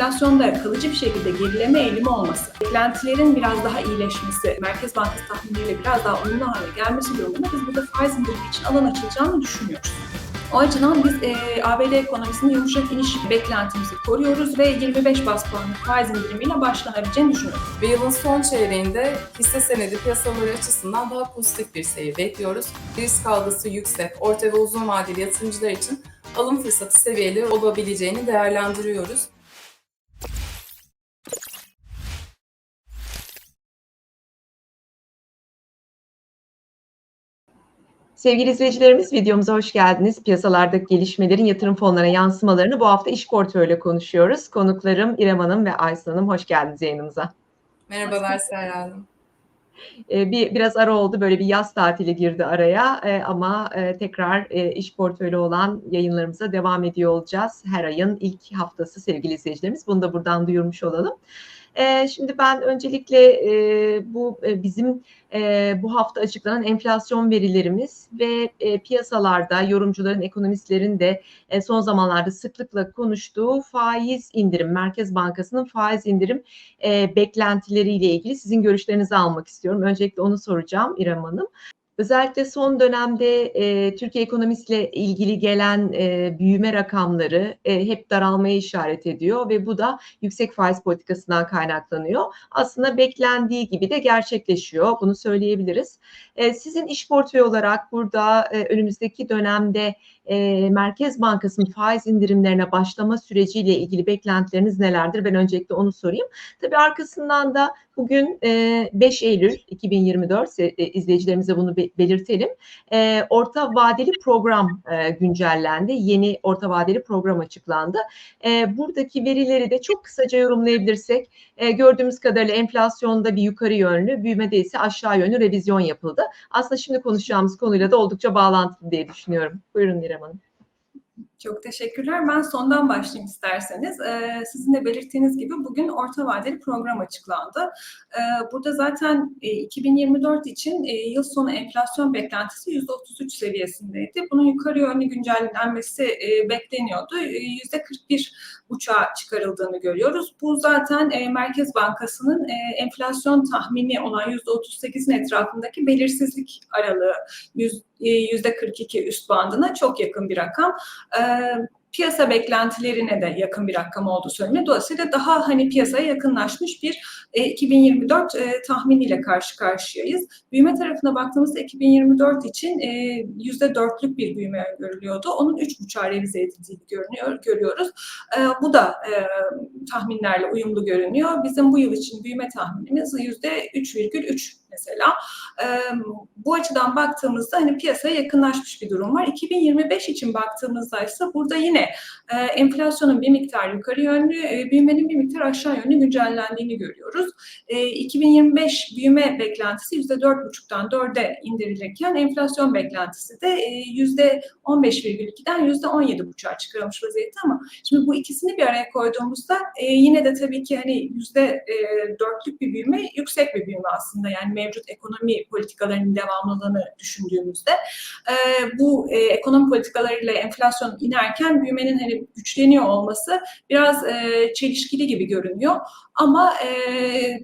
enflasyonda kalıcı bir şekilde gerileme eğilimi olması, beklentilerin biraz daha iyileşmesi, Merkez Bankası tahminleriyle biraz daha uyumlu hale gelmesi durumunda biz burada faiz indirimi için alan açılacağını düşünüyoruz. O açıdan biz e, ABD ekonomisinde yumuşak iniş beklentimizi koruyoruz ve 25 bas puanlık faiz indirimiyle başlanabileceğini düşünüyoruz. Ve yılın son çeyreğinde hisse senedi piyasaları açısından daha pozitif bir seyir bekliyoruz. Risk algısı yüksek, orta ve uzun vadeli yatırımcılar için alım fırsatı seviyeleri olabileceğini değerlendiriyoruz. Sevgili izleyicilerimiz videomuza hoş geldiniz. Piyasalardaki gelişmelerin yatırım fonlarına yansımalarını bu hafta iş portföyle konuşuyoruz. Konuklarım İrem Hanım ve Aysun Hanım hoş geldiniz yayınımıza. Merhabalar Serra Hanım. Ee, bir biraz ara oldu böyle bir yaz tatili girdi araya Ee, ama e, tekrar e, iş portfölü olan yayınlarımıza devam ediyor olacağız. Her ayın ilk haftası sevgili izleyicilerimiz bunu da buradan duyurmuş olalım. Ee, şimdi ben öncelikle e, bu e, bizim e, bu hafta açıklanan enflasyon verilerimiz ve e, piyasalarda yorumcuların, ekonomistlerin de e, son zamanlarda sıklıkla konuştuğu faiz indirim, Merkez Bankası'nın faiz indirim e, beklentileriyle ilgili sizin görüşlerinizi almak istiyorum. Öncelikle onu soracağım İrem Hanım. Özellikle son dönemde e, Türkiye ekonomisiyle ilgili gelen e, büyüme rakamları e, hep daralmaya işaret ediyor ve bu da yüksek faiz politikasından kaynaklanıyor. Aslında beklendiği gibi de gerçekleşiyor. Bunu söyleyebiliriz. E, sizin iş portföyü olarak burada e, önümüzdeki dönemde e, Merkez Bankası'nın faiz indirimlerine başlama süreciyle ilgili beklentileriniz nelerdir? Ben öncelikle onu sorayım. Tabii arkasından da bugün e, 5 Eylül 2024 e, izleyicilerimize bunu be- belirtelim. E, orta vadeli program e, güncellendi. Yeni orta vadeli program açıklandı. E, buradaki verileri de çok kısaca yorumlayabilirsek e, gördüğümüz kadarıyla enflasyonda bir yukarı yönlü, büyümede ise aşağı yönlü revizyon yapıldı. Aslında şimdi konuşacağımız konuyla da oldukça bağlantılı diye düşünüyorum. Buyurun İrem Hanım. Çok teşekkürler. Ben sondan başlayayım isterseniz. Ee, sizin de belirttiğiniz gibi bugün orta vadeli program açıklandı. Ee, burada zaten e, 2024 için e, yıl sonu enflasyon beklentisi %33 seviyesindeydi. Bunun yukarı yönlü güncellenmesi e, bekleniyordu. E, %41 uçağa çıkarıldığını görüyoruz. Bu zaten e, Merkez Bankası'nın e, enflasyon tahmini olan %38'in etrafındaki belirsizlik aralığı yüz- e, %42 üst bandına çok yakın bir rakam. E, piyasa beklentilerine de yakın bir rakam olduğu söyleniyor. Dolayısıyla daha hani piyasaya yakınlaşmış bir e, 2024 e, tahminiyle karşı karşıyayız. Büyüme tarafına baktığımızda 2024 için e, %4'lük bir büyüme görülüyordu. Onun 3,5'a revize edildiğini görünüyor, görüyoruz. E, bu da e, tahminlerle uyumlu görünüyor. Bizim bu yıl için büyüme tahminimiz %3,3 mesela. Bu açıdan baktığımızda hani piyasaya yakınlaşmış bir durum var. 2025 için baktığımızda ise burada yine enflasyonun bir miktar yukarı yönlü, büyümenin bir miktar aşağı yönlü güncellendiğini görüyoruz. E, 2025 büyüme beklentisi %4,5'tan 4'e indirilirken enflasyon beklentisi de e, %15,2'den %17,5'a çıkarılmış vaziyette ama şimdi bu ikisini bir araya koyduğumuzda e, yine de tabii ki hani %4'lük bir büyüme yüksek bir büyüme aslında yani mevcut ekonomi politikalarının devamlılığını düşündüğümüzde e, bu e, ekonomi politikalarıyla enflasyon inerken büyümenin hani güçleniyor olması biraz e, çelişkili gibi görünüyor. Ama e,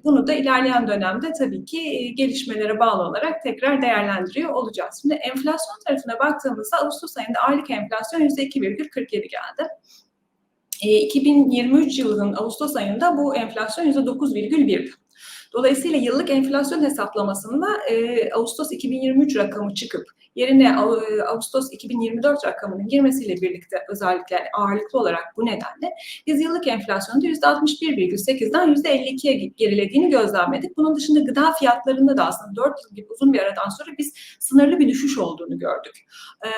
bunu da ilerleyen dönemde tabii ki e, gelişmelere bağlı olarak tekrar değerlendiriyor olacağız. Şimdi enflasyon tarafına baktığımızda Ağustos ayında aylık enflasyon %2,47 geldi. E, 2023 yılının Ağustos ayında bu enflasyon %9,1'di. Dolayısıyla yıllık enflasyon hesaplamasında e, Ağustos 2023 rakamı çıkıp yerine e, Ağustos 2024 rakamının girmesiyle birlikte özellikle ağırlıklı olarak bu nedenle biz yıllık enflasyonda %61,8'den %52'ye gerilediğini gözlemledik. Bunun dışında gıda fiyatlarında da aslında 4 yıl gibi uzun bir aradan sonra biz sınırlı bir düşüş olduğunu gördük. E,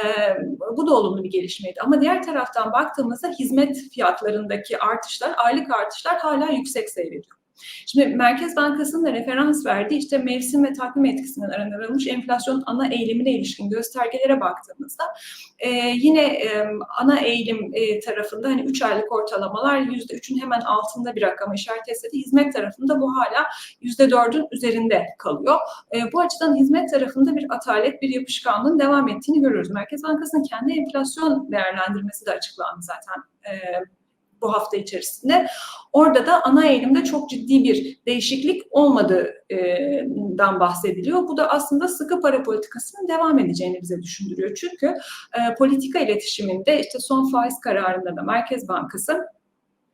bu da olumlu bir gelişmeydi. Ama diğer taraftan baktığımızda hizmet fiyatlarındaki artışlar, aylık artışlar hala yüksek seyrediyor. Şimdi Merkez Bankası'nın da referans verdiği işte mevsim ve takvim etkisinden arındırılmış enflasyon ana eğilimine ilişkin göstergelere baktığımızda e, yine e, ana eğilim e, tarafında hani 3 aylık ortalamalar %3'ün hemen altında bir rakam işaret etse de hizmet tarafında bu hala %4'ün üzerinde kalıyor. E, bu açıdan hizmet tarafında bir atalet, bir yapışkanlığın devam ettiğini görüyoruz. Merkez Bankası'nın kendi enflasyon değerlendirmesi de açıklandı zaten. E, bu hafta içerisinde. Orada da ana eğilimde çok ciddi bir değişiklik olmadığından bahsediliyor. Bu da aslında sıkı para politikasının devam edeceğini bize düşündürüyor. Çünkü politika iletişiminde işte son faiz kararında da Merkez Bankası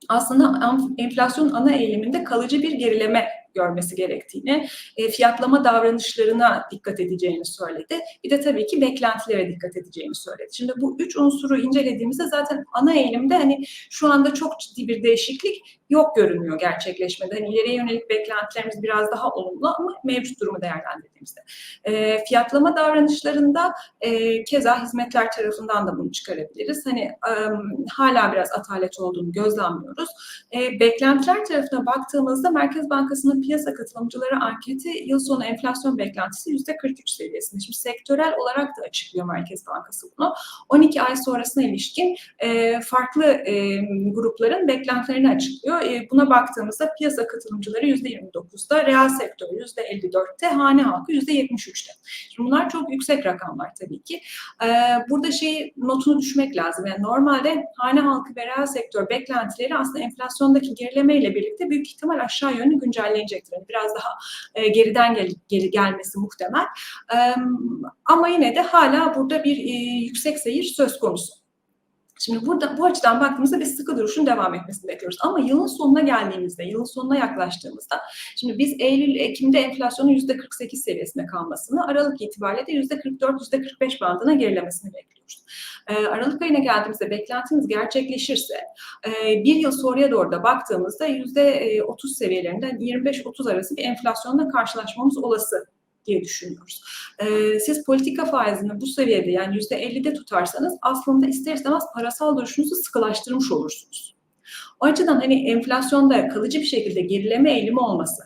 aslında enflasyon ana eğiliminde kalıcı bir gerileme görmesi gerektiğini, e, fiyatlama davranışlarına dikkat edeceğini söyledi. Bir de tabii ki beklentilere dikkat edeceğini söyledi. Şimdi bu üç unsuru incelediğimizde zaten ana eğilimde hani şu anda çok ciddi bir değişiklik yok görünmüyor gerçekleşmede. Hani ileriye yönelik beklentilerimiz biraz daha olumlu ama mevcut durumu değerlendirdiğimizde. E, fiyatlama davranışlarında e, keza hizmetler tarafından da bunu çıkarabiliriz. Hani e, hala biraz atalet olduğunu gözlemliyoruz. E, beklentiler tarafına baktığımızda Merkez Bankası'nın piyasa katılımcıları anketi yıl sonu enflasyon beklentisi yüzde 43 seviyesinde. Şimdi sektörel olarak da açıklıyor Merkez Bankası bunu. 12 ay sonrasına ilişkin e, farklı e, grupların beklentilerini açıklıyor. E, buna baktığımızda piyasa katılımcıları yüzde 29'da, reel sektör yüzde 54'te, hane halkı yüzde 73'te. Şimdi bunlar çok yüksek rakamlar tabii ki. E, burada şey notunu düşmek lazım. Yani normalde hane halkı ve reel sektör beklentileri aslında enflasyondaki gerileme ile birlikte büyük ihtimal aşağı yönlü güncelleyecektir. Yani biraz daha e, geriden gel, gel, gelmesi muhtemel. E, ama yine de hala burada bir e, yüksek seyir söz konusu. Şimdi burada bu açıdan baktığımızda biz sıkı duruşun devam etmesini bekliyoruz. Ama yılın sonuna geldiğimizde, yılın sonuna yaklaştığımızda, şimdi biz Eylül-Ekim'de enflasyonun %48 seviyesinde kalmasını, Aralık itibariyle de %44-%45 bandına gerilemesini bekliyoruz. Ee, Aralık ayına geldiğimizde beklentimiz gerçekleşirse, e, bir yıl sonraya doğru da baktığımızda %30 seviyelerinden 25-30 arası bir enflasyonla karşılaşmamız olası diye düşünüyoruz. Ee, siz politika faizini bu seviyede yani yüzde 50'de tutarsanız aslında ister istemez parasal duruşunuzu sıkılaştırmış olursunuz. O açıdan hani enflasyonda kalıcı bir şekilde gerileme eğilimi olması,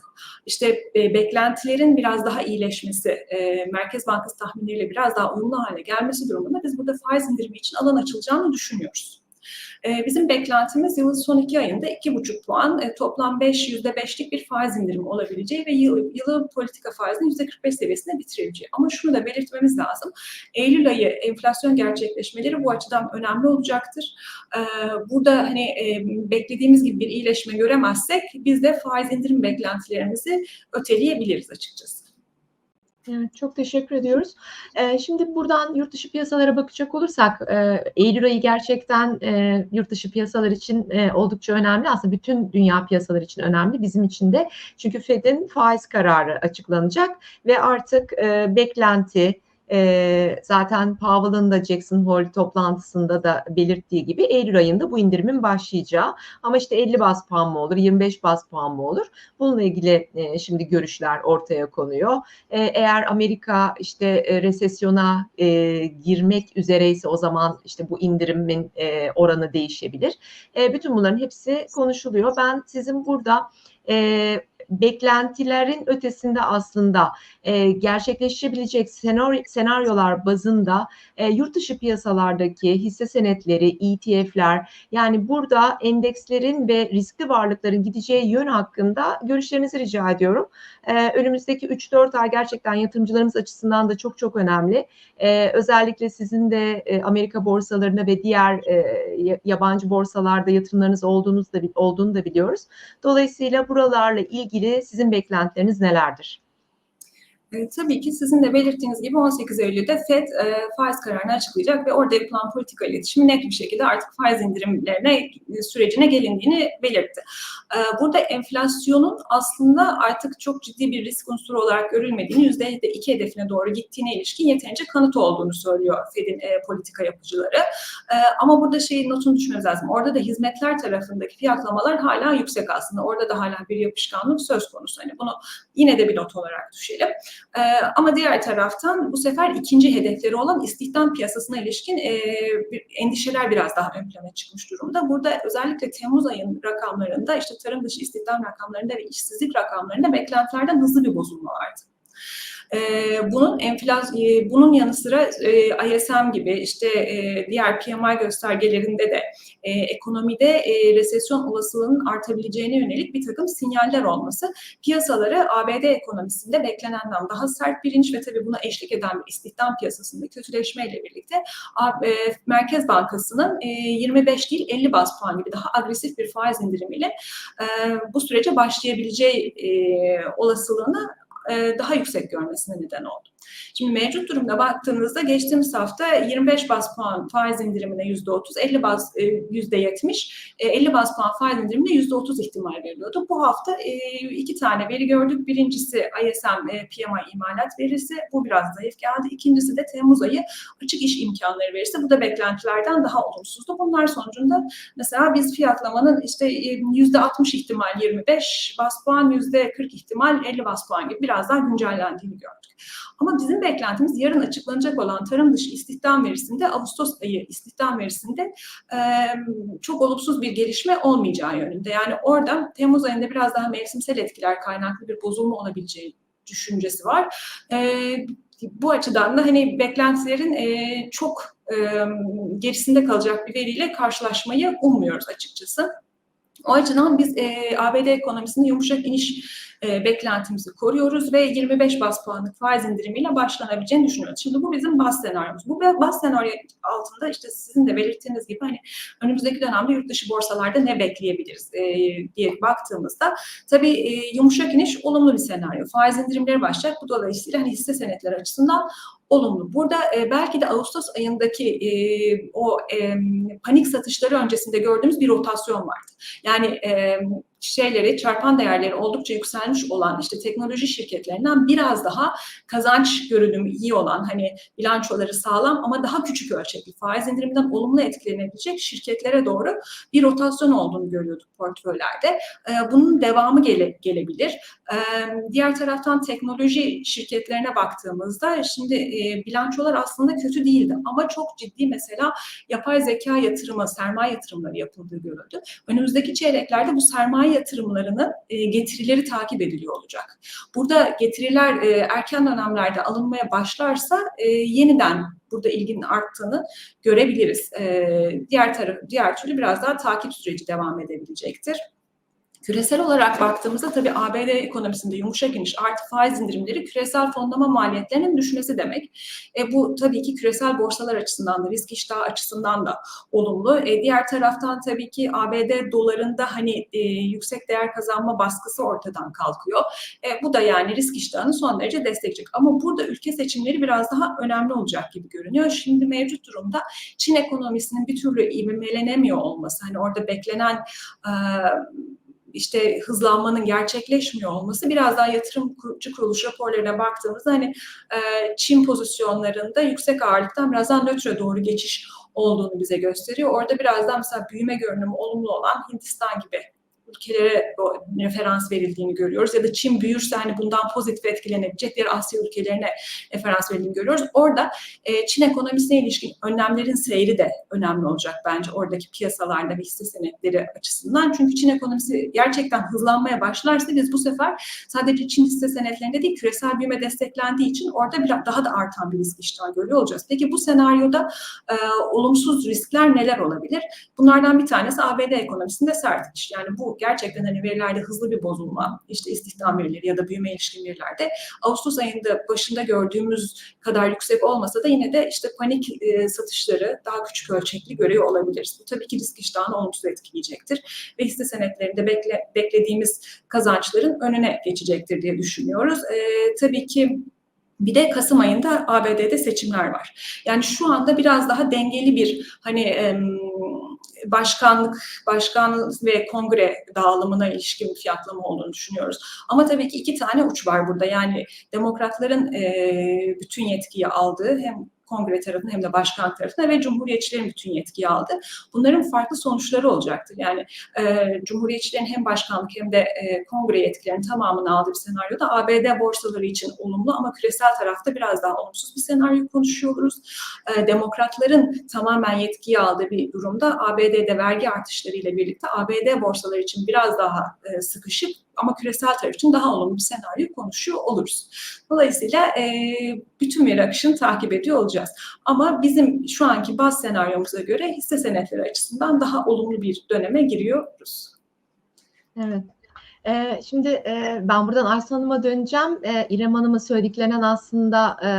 işte e, beklentilerin biraz daha iyileşmesi, e, Merkez Bankası tahminleriyle biraz daha uyumlu hale gelmesi durumunda biz burada faiz indirimi için alan açılacağını düşünüyoruz. E, bizim beklentimiz yılın son iki ayında iki buçuk puan, e, toplam beş yüzde beşlik bir faiz indirimi olabileceği ve yıl, yılı politika faizinin yüzde 45 seviyesinde bitirileceği. Ama şunu da belirtmemiz lazım. Eylül ayı enflasyon gerçekleşmeleri bu açıdan önemli olacaktır. E, burada hani e, beklediğimiz gibi bir iyileşme göremezsek biz de faiz indirim beklentilerimizi öteleyebiliriz açıkçası. Evet, çok teşekkür ediyoruz. Ee, şimdi buradan yurt dışı piyasalara bakacak olursak, e, Eylül ayı gerçekten e, yurt dışı piyasalar için e, oldukça önemli. Aslında bütün dünya piyasalar için önemli, bizim için de. Çünkü Fed'in faiz kararı açıklanacak ve artık e, beklenti, e, zaten Powell'ın da Jackson Hole toplantısında da belirttiği gibi Eylül ayında bu indirimin başlayacağı. Ama işte 50 bas puan mı olur, 25 bas puan mı olur? Bununla ilgili e, şimdi görüşler ortaya konuyor. E, eğer Amerika işte e, resesyona e, girmek üzereyse o zaman işte bu indirimin e, oranı değişebilir. E, bütün bunların hepsi konuşuluyor. Ben sizin burada e, beklentilerin ötesinde aslında e, gerçekleşebilecek senaryo, senaryolar bazında e, yurt dışı piyasalardaki hisse senetleri, ETF'ler yani burada endekslerin ve riskli varlıkların gideceği yön hakkında görüşlerinizi rica ediyorum. E, önümüzdeki 3-4 ay gerçekten yatırımcılarımız açısından da çok çok önemli. E, özellikle sizin de e, Amerika borsalarına ve diğer e, yabancı borsalarda yatırımlarınız olduğunuz da, olduğunu da biliyoruz. Dolayısıyla buralarla ilgili sizin beklentileriniz nelerdir? E, tabii ki sizin de belirttiğiniz gibi 18 Eylül'de FED e, faiz kararını açıklayacak ve orada yapılan politika iletişimi net bir şekilde artık faiz indirimlerine e, sürecine gelindiğini belirtti. E, burada enflasyonun aslında artık çok ciddi bir risk unsuru olarak görülmediğini, %2 hedefine doğru gittiğine ilişkin yeterince kanıt olduğunu söylüyor FED'in e, politika yapıcıları. E, ama burada şeyin notunu düşmemiz lazım. Orada da hizmetler tarafındaki fiyatlamalar hala yüksek aslında. Orada da hala bir yapışkanlık söz konusu. Hani bunu yine de bir not olarak düşelim. E, ama diğer taraftan bu sefer ikinci hedefleri olan istihdam piyasasına ilişkin e, bir, endişeler biraz daha ön plana çıkmış durumda. Burada özellikle Temmuz ayının rakamlarında işte tarım dışı istihdam rakamlarında ve işsizlik rakamlarında beklentilerden hızlı bir bozulma vardı. E, bunun enflasyon, e, bunun yanı sıra e, ISM gibi işte e, diğer PMI göstergelerinde de e, ekonomide e, resesyon olasılığının artabileceğine yönelik bir takım sinyaller olması piyasaları ABD ekonomisinde beklenenden daha sert bilinç ve tabii buna eşlik eden bir istihdam piyasasında kötüleşmeyle birlikte Merkez Bankası'nın e, 25 değil 50 bas puan gibi daha agresif bir faiz indirimiyle bu sürece başlayabileceği olasılığını daha yüksek görmesine neden oldu. Şimdi mevcut durumda baktığınızda geçtiğimiz hafta 25 bas puan faiz indirimine %30, 50 bas e, %70, e, 50 bas puan faiz indirimine %30 ihtimal veriliyordu. Bu hafta e, iki tane veri gördük. Birincisi ISM e, PMI imalat verisi. Bu biraz zayıf geldi. İkincisi de Temmuz ayı açık iş imkanları verisi. Bu da beklentilerden daha olumsuzdu. Bunlar sonucunda mesela biz fiyatlamanın işte e, %60 ihtimal 25 bas puan, %40 ihtimal 50 bas puan gibi biraz daha güncellendiğini gördük. Ama bizim beklentimiz yarın açıklanacak olan tarım dışı istihdam verisinde Ağustos ayı istihdam verisinde e, çok olumsuz bir gelişme olmayacağı yönünde. Yani orada Temmuz ayında biraz daha mevsimsel etkiler kaynaklı bir bozulma olabileceği düşüncesi var. E, bu açıdan da hani beklentilerin e, çok e, gerisinde kalacak bir veriyle karşılaşmayı ummuyoruz açıkçası. O açıdan biz e, ABD ekonomisinde yumuşak iniş e, beklentimizi koruyoruz ve 25 bas puanlık faiz indirimiyle başlanabileceğini düşünüyoruz. Şimdi bu bizim bas senaryomuz. Bu bas senaryo altında işte sizin de belirttiğiniz gibi hani önümüzdeki dönemde yurt dışı borsalarda ne bekleyebiliriz e, diye baktığımızda tabii e, yumuşak iniş olumlu bir senaryo. Faiz indirimleri başlayacak. Bu dolayısıyla hani hisse senetleri açısından olumlu. Burada e, belki de Ağustos ayındaki e, o e, panik satışları öncesinde gördüğümüz bir rotasyon vardı. Yani e, şeyleri, çarpan değerleri oldukça yükselmiş olan işte teknoloji şirketlerinden biraz daha kazanç görünümü iyi olan hani bilançoları sağlam ama daha küçük ölçekli faiz indiriminden olumlu etkilenebilecek şirketlere doğru bir rotasyon olduğunu görüyorduk portföylerde. E, bunun devamı gele, gelebilir. E, diğer taraftan teknoloji şirketlerine baktığımızda şimdi e, bilançolar aslında kötü değildi ama çok ciddi mesela yapay zeka yatırımı, sermaye yatırımları yapıldığı görüldü. Önümüzdeki çeyreklerde bu sermaye yatırımlarının e, getirileri takip ediliyor olacak. Burada getiriler e, erken dönemlerde alınmaya başlarsa e, yeniden burada ilginin arttığını görebiliriz. Diğer taraf, diğer türlü biraz daha takip süreci devam edebilecektir. Küresel olarak baktığımızda tabii ABD ekonomisinde yumuşak iniş artı faiz indirimleri küresel fonlama maliyetlerinin düşmesi demek. E, bu tabii ki küresel borsalar açısından da risk iştahı açısından da olumlu. E, diğer taraftan tabii ki ABD dolarında hani e, yüksek değer kazanma baskısı ortadan kalkıyor. E, bu da yani risk iştahını son derece destekleyecek. Ama burada ülke seçimleri biraz daha önemli olacak gibi görünüyor. Şimdi mevcut durumda Çin ekonomisinin bir türlü ivmelenemiyor olması, hani orada beklenen e, işte hızlanmanın gerçekleşmiyor olması biraz daha yatırımcı kuruluş raporlarına baktığımızda hani e, Çin pozisyonlarında yüksek ağırlıktan biraz daha nötre doğru geçiş olduğunu bize gösteriyor. Orada biraz daha mesela büyüme görünümü olumlu olan Hindistan gibi ülkelere referans verildiğini görüyoruz. Ya da Çin büyürse hani bundan pozitif etkilenebilecek diğer Asya ülkelerine referans verildiğini görüyoruz. Orada e, Çin ekonomisine ilişkin önlemlerin seyri de önemli olacak bence oradaki piyasalarda ve hisse senetleri açısından. Çünkü Çin ekonomisi gerçekten hızlanmaya başlarsa biz bu sefer sadece Çin hisse senetlerinde değil küresel büyüme desteklendiği için orada biraz daha da artan bir risk iştahı görüyor olacağız. Peki bu senaryoda e, olumsuz riskler neler olabilir? Bunlardan bir tanesi ABD ekonomisinde sert iniş. Yani bu gerçekten hani verilerde hızlı bir bozulma, işte istihdam verileri ya da büyüme ilişkin verilerde Ağustos ayında başında gördüğümüz kadar yüksek olmasa da yine de işte panik e, satışları daha küçük ölçekli görüyor olabiliriz. Bu tabii ki risk iştahını olumsuz etkileyecektir ve hisse senetlerinde bekle, beklediğimiz kazançların önüne geçecektir diye düşünüyoruz. E, tabii ki bir de Kasım ayında ABD'de seçimler var. Yani şu anda biraz daha dengeli bir hani başkanlık, başkanlık ve kongre dağılımına ilişkin bir fiyatlama olduğunu düşünüyoruz. Ama tabii ki iki tane uç var burada. Yani demokratların bütün yetkiyi aldığı hem kongre tarafına hem de başkan tarafına ve cumhuriyetçilerin bütün yetkiyi aldı. Bunların farklı sonuçları olacaktır. Yani e, cumhuriyetçilerin hem başkanlık hem de e, kongre yetkilerinin tamamını aldığı bir senaryoda ABD borsaları için olumlu ama küresel tarafta biraz daha olumsuz bir senaryo konuşuyoruz. E, demokratların tamamen yetkiyi aldığı bir durumda ABD'de vergi artışlarıyla birlikte ABD borsaları için biraz daha e, sıkışıp ama küresel taraf için daha olumlu bir senaryo konuşuyor oluruz. Dolayısıyla e, bütün veri akışını takip ediyor olacağız. Ama bizim şu anki baz senaryomuza göre hisse senetleri açısından daha olumlu bir döneme giriyoruz. Evet. Ee, şimdi e, ben buradan Aysun Hanım'a döneceğim. Ee, İrem Hanım'ın söylediklerinden aslında e,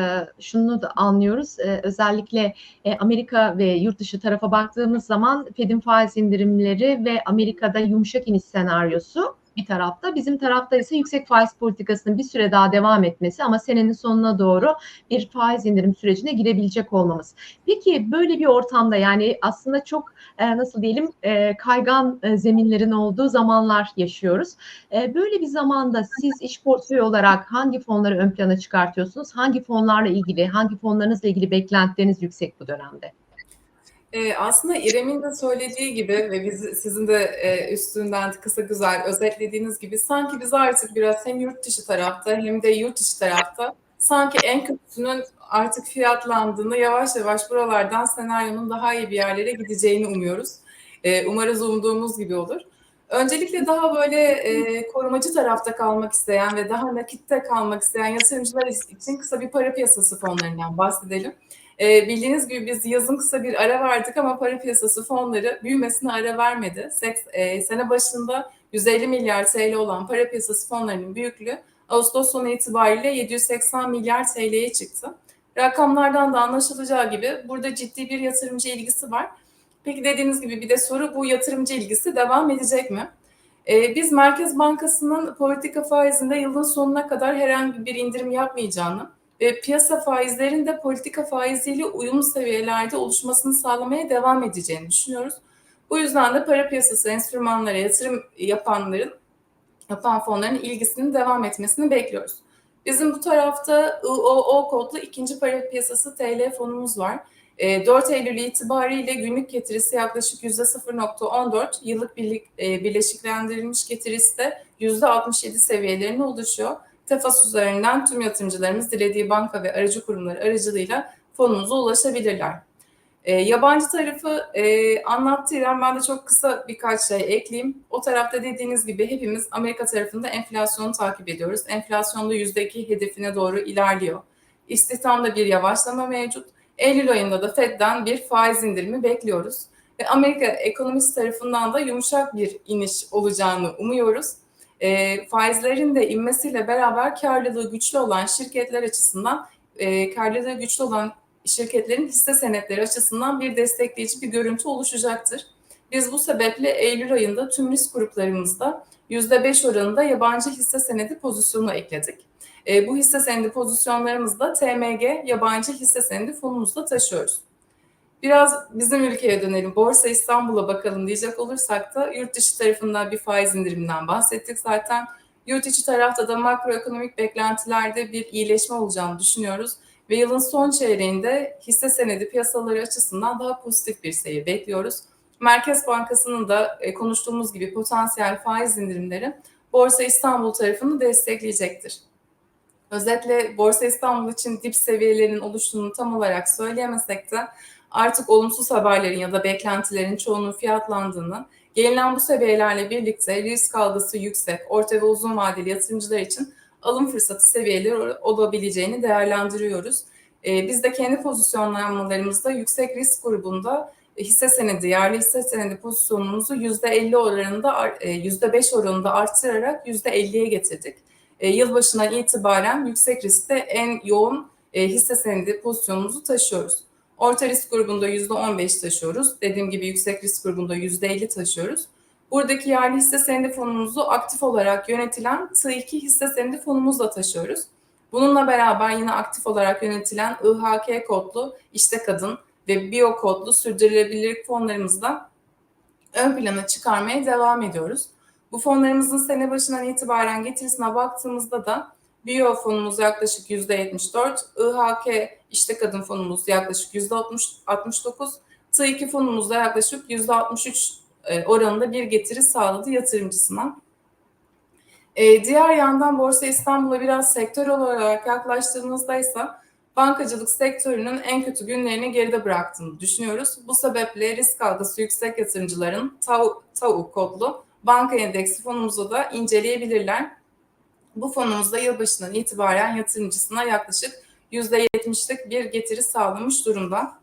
şunu da anlıyoruz. Ee, özellikle e, Amerika ve yurt dışı tarafa baktığımız zaman Fed'in faiz indirimleri ve Amerika'da yumuşak iniş senaryosu bir tarafta. Bizim tarafta ise yüksek faiz politikasının bir süre daha devam etmesi ama senenin sonuna doğru bir faiz indirim sürecine girebilecek olmamız. Peki böyle bir ortamda yani aslında çok e, nasıl diyelim e, kaygan e, zeminlerin olduğu zamanlar yaşıyoruz. Böyle bir zamanda siz iş portföyü olarak hangi fonları ön plana çıkartıyorsunuz? Hangi fonlarla ilgili, hangi fonlarınızla ilgili beklentileriniz yüksek bu dönemde? Ee, aslında İrem'in de söylediği gibi ve biz, sizin de e, üstünden kısa güzel özetlediğiniz gibi sanki biz artık biraz hem yurt dışı tarafta hem de yurt içi tarafta sanki en kötüsünün artık fiyatlandığını yavaş yavaş buralardan senaryonun daha iyi bir yerlere gideceğini umuyoruz. Ee, umarız umduğumuz gibi olur. Öncelikle daha böyle e, korumacı tarafta kalmak isteyen ve daha nakitte kalmak isteyen yatırımcılar için kısa bir para piyasası fonlarından bahsedelim. E, bildiğiniz gibi biz yazın kısa bir ara verdik ama para piyasası fonları büyümesine ara vermedi. Seks, e, sene başında 150 milyar TL olan para piyasası fonlarının büyüklüğü Ağustos sonu itibariyle 780 milyar TL'ye çıktı. Rakamlardan da anlaşılacağı gibi burada ciddi bir yatırımcı ilgisi var. Peki dediğiniz gibi bir de soru bu yatırımcı ilgisi devam edecek mi? Ee, biz Merkez Bankası'nın politika faizinde yılın sonuna kadar herhangi bir indirim yapmayacağını ve piyasa faizlerin de politika faiziyle uyumlu seviyelerde oluşmasını sağlamaya devam edeceğini düşünüyoruz. Bu yüzden de para piyasası enstrümanlara yatırım yapanların, yapan fonların ilgisinin devam etmesini bekliyoruz. Bizim bu tarafta IOO kodlu ikinci para piyasası TL fonumuz var. 4 Eylül itibariyle günlük getirisi yaklaşık %0.14, yıllık birlik, birleşiklendirilmiş getirisi de %67 seviyelerine ulaşıyor. Tefas üzerinden tüm yatırımcılarımız dilediği banka ve aracı kurumları aracılığıyla fonumuza ulaşabilirler. E, yabancı tarafı e, anlattı. Ben de çok kısa birkaç şey ekleyeyim. O tarafta dediğiniz gibi hepimiz Amerika tarafında enflasyonu takip ediyoruz. Enflasyonda %2 hedefine doğru ilerliyor. İstihdamda bir yavaşlama mevcut. Eylül ayında da Fed'den bir faiz indirimi bekliyoruz. Ve Amerika ekonomist tarafından da yumuşak bir iniş olacağını umuyoruz. E, faizlerin de inmesiyle beraber karlılığı güçlü olan şirketler açısından, e, karlılığı güçlü olan şirketlerin hisse senetleri açısından bir destekleyici bir görüntü oluşacaktır. Biz bu sebeple Eylül ayında tüm risk gruplarımızda %5 oranında yabancı hisse senedi pozisyonu ekledik. E, bu hisse senedi pozisyonlarımızda TMG yabancı hisse senedi fonumuzda taşıyoruz. Biraz bizim ülkeye dönelim. Borsa İstanbul'a bakalım diyecek olursak da yurt dışı tarafında bir faiz indiriminden bahsettik zaten. Yurt içi tarafta da makroekonomik beklentilerde bir iyileşme olacağını düşünüyoruz. Ve yılın son çeyreğinde hisse senedi piyasaları açısından daha pozitif bir seyir bekliyoruz. Merkez Bankası'nın da e, konuştuğumuz gibi potansiyel faiz indirimleri Borsa İstanbul tarafını destekleyecektir. Özetle Borsa İstanbul için dip seviyelerinin oluştuğunu tam olarak söyleyemesek de artık olumsuz haberlerin ya da beklentilerin çoğunun fiyatlandığını, gelinen bu seviyelerle birlikte risk algısı yüksek, orta ve uzun vadeli yatırımcılar için alım fırsatı seviyeleri olabileceğini değerlendiriyoruz. Ee, biz de kendi pozisyonlanmalarımızda yüksek risk grubunda hisse senedi, yerli hisse senedi pozisyonumuzu %50 oranında, %5 oranında arttırarak %50'ye getirdik. E, yılbaşından itibaren yüksek riskte en yoğun e, hisse senedi pozisyonumuzu taşıyoruz. Orta risk grubunda %15 taşıyoruz. Dediğim gibi yüksek risk grubunda %50 taşıyoruz. Buradaki yerli hisse senedi fonumuzu aktif olarak yönetilen T2 hisse senedi fonumuzla taşıyoruz. Bununla beraber yine aktif olarak yönetilen IHK kodlu işte kadın ve bio kodlu sürdürülebilirlik fonlarımızda ön plana çıkarmaya devam ediyoruz. Bu fonlarımızın sene başından itibaren getirisine baktığımızda da Bio fonumuz yaklaşık %74, IHK işte kadın fonumuz yaklaşık %69, T2 fonumuz da yaklaşık %63 e, oranında bir getiri sağladı yatırımcısına. Ee, diğer yandan Borsa İstanbul'a biraz sektör olarak yaklaştığımızda ise bankacılık sektörünün en kötü günlerini geride bıraktığını düşünüyoruz. Bu sebeple risk algısı yüksek yatırımcıların TAV, TAV kodlu banka endeksi fonumuzu da inceleyebilirler. Bu fonumuzda yılbaşından itibaren yatırımcısına yaklaşık %70'lik bir getiri sağlamış durumda.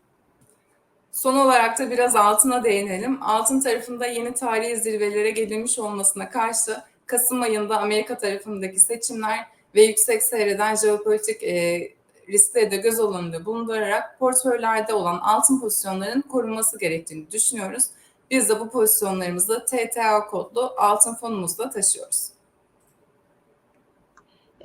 Son olarak da biraz altına değinelim. Altın tarafında yeni tarihi zirvelere gelinmiş olmasına karşı Kasım ayında Amerika tarafındaki seçimler ve yüksek seyreden jeopolitik e, riskleri de göz alanında bulundurarak portföylerde olan altın pozisyonların korunması gerektiğini düşünüyoruz. Biz de bu pozisyonlarımızı TTA kodlu altın fonumuzda taşıyoruz.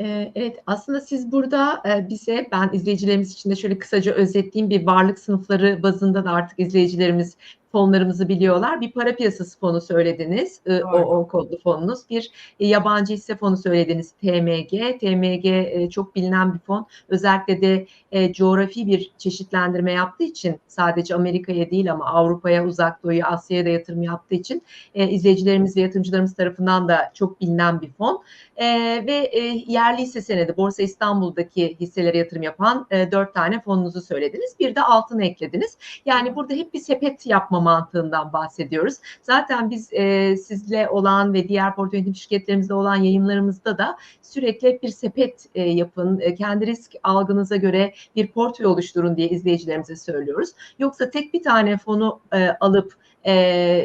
Ee, Evet, aslında siz burada e, bize, ben izleyicilerimiz için de şöyle kısaca özetleyeyim. Bir varlık sınıfları bazında da artık izleyicilerimiz fonlarımızı biliyorlar. Bir para piyasası fonu söylediniz, Doğru. o kodlu fonunuz. Bir e, yabancı hisse fonu söylediniz, TMG. TMG e, çok bilinen bir fon. Özellikle de e, coğrafi bir çeşitlendirme yaptığı için sadece Amerika'ya değil ama Avrupa'ya, Uzak Doğu'ya, Asya'ya da yatırım yaptığı için e, izleyicilerimiz ve yatırımcılarımız tarafından da çok bilinen bir fon. E, ve e, yerli hisse senedi Borsa İstanbul'daki hisselere yatırım yapan e, dört tane fonunuzu söylediniz. Bir de altını eklediniz. Yani burada hep bir sepet yapma mantığından bahsediyoruz. Zaten biz e, sizle olan ve diğer portföy yönetim şirketlerimizde olan yayınlarımızda da sürekli bir sepet e, yapın, e, kendi risk algınıza göre bir portföy oluşturun diye izleyicilerimize söylüyoruz. Yoksa tek bir tane fonu e, alıp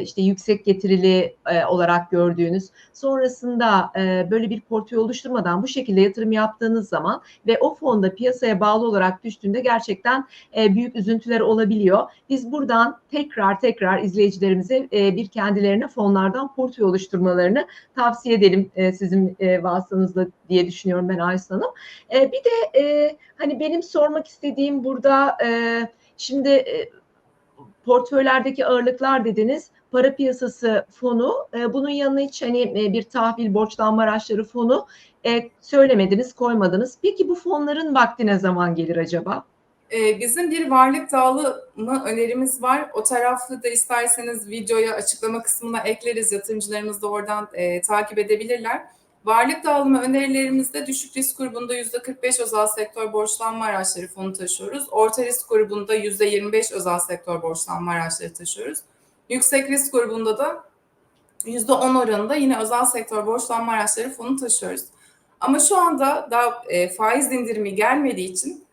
işte yüksek getirili olarak gördüğünüz sonrasında böyle bir portföy oluşturmadan bu şekilde yatırım yaptığınız zaman ve o fonda piyasaya bağlı olarak düştüğünde gerçekten büyük üzüntüler olabiliyor. Biz buradan tekrar tekrar izleyicilerimize bir kendilerine fonlardan portföy oluşturmalarını tavsiye edelim sizin e, vasıtanızla diye düşünüyorum ben Aysun Hanım. Bir de hani benim sormak istediğim burada şimdi portföylerdeki ağırlıklar dediniz. Para piyasası fonu, e, bunun yanına hiç hani e, bir tahvil borçlanma araçları fonu e, söylemediniz, koymadınız. Peki bu fonların vakti ne zaman gelir acaba? Ee, bizim bir varlık dağılımı önerimiz var. O taraflı da isterseniz videoya açıklama kısmına ekleriz. Yatırımcılarımız da oradan e, takip edebilirler. Varlık dağılımı önerilerimizde düşük risk grubunda %45 özel sektör borçlanma araçları fonu taşıyoruz. Orta risk grubunda %25 özel sektör borçlanma araçları taşıyoruz. Yüksek risk grubunda da %10 oranında yine özel sektör borçlanma araçları fonu taşıyoruz. Ama şu anda daha e, faiz indirimi gelmediği için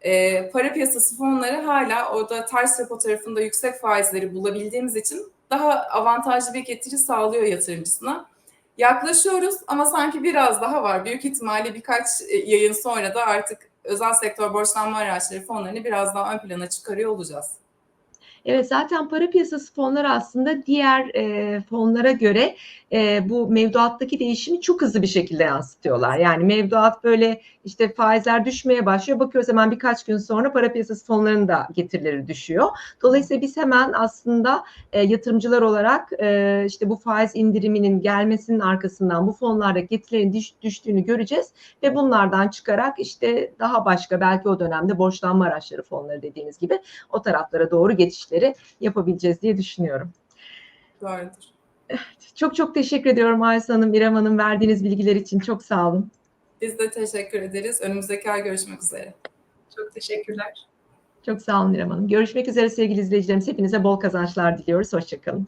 e, para piyasası fonları hala orada ters repo tarafında yüksek faizleri bulabildiğimiz için daha avantajlı bir getiri sağlıyor yatırımcısına. Yaklaşıyoruz ama sanki biraz daha var. Büyük ihtimalle birkaç e, yayın sonra da artık özel sektör borçlanma araçları fonlarını biraz daha ön plana çıkarıyor olacağız. Evet zaten para piyasası fonları aslında diğer e, fonlara göre e, bu mevduattaki değişimi çok hızlı bir şekilde yansıtıyorlar. Yani mevduat böyle işte faizler düşmeye başlıyor. Bakıyoruz hemen birkaç gün sonra para piyasası fonlarının da getirileri düşüyor. Dolayısıyla biz hemen aslında e, yatırımcılar olarak e, işte bu faiz indiriminin gelmesinin arkasından bu fonlarda getirilerin düş, düştüğünü göreceğiz ve bunlardan çıkarak işte daha başka belki o dönemde borçlanma araçları fonları dediğiniz gibi o taraflara doğru geçişleri yapabileceğiz diye düşünüyorum. Doğrudur. Çok çok teşekkür ediyorum Ayşe Hanım, İrem Hanım verdiğiniz bilgiler için çok sağ olun. Biz de teşekkür ederiz. Önümüzdeki ay görüşmek üzere. Çok teşekkürler. Çok sağ olun İrem Hanım. Görüşmek üzere sevgili izleyicilerimiz. Hepinize bol kazançlar diliyoruz. Hoşçakalın.